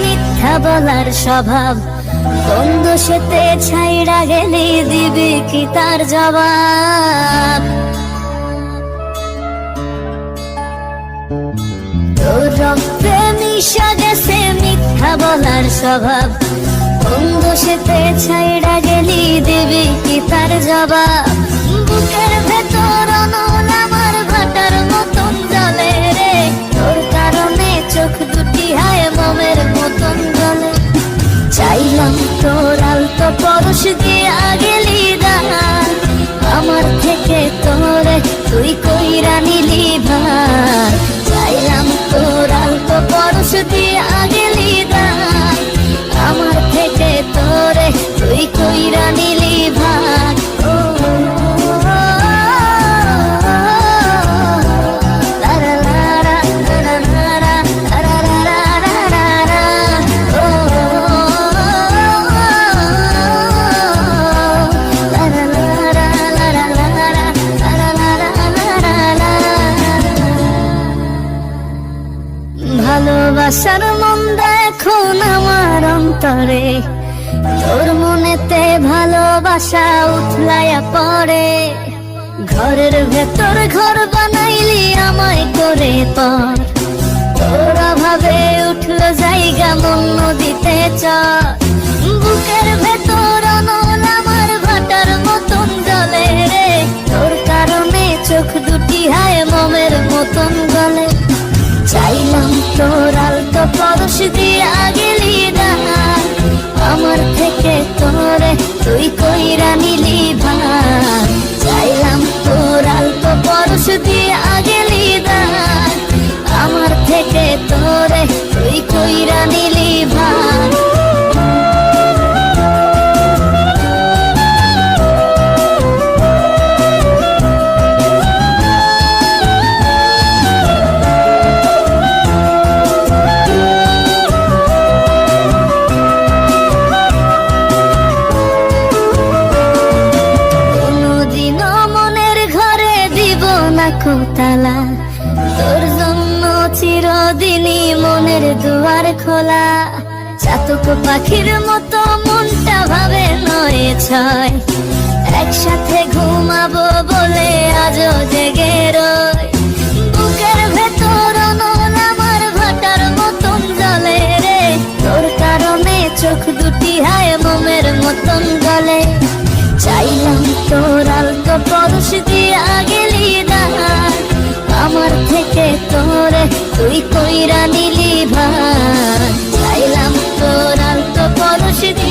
মিথ্যা বলার স্বভাব। বন্ধু সেতে ছাইড়া গেলি দিবি কি তার জবাব? রক্তে মিশা গেছে মিথ্যা বলার স্বভাব। বন্ধু সেতে ছাইড়া গেলি দিবি কি তার জবাব? বুকের পরশ দিয়া গেলি আমার থেকে তোরে তুই কইরা ভালোবাসার মন এখন আমার অন্তরে। তোর মনেতে ভালোবাসা উঠলায়া পড়ে। ঘরের ভেতর ঘর বানাইলি আমায় করে পর। তোর অভাবে উঠল জায়গা মন নদীতে চর। কোতালা। তোর জন্য চিরদিনই মনের দুয়ার খোলা। চাতক পাখির মতো মনটা ভাবে নয় ছয়। একসাথে ঘুমাবো বলে আজও জেগে রয় বুকের ভেতর অনল আমার ভাটার মতন জলে রে। তোর কারণে চোখ দুটি হায় মোমের মতন গলে। চাইলাম তোর আলতো পরশ দিয়া গেলি তুই কইরা দিলি ভাই চাইলাম তোর আলতো পরশ দি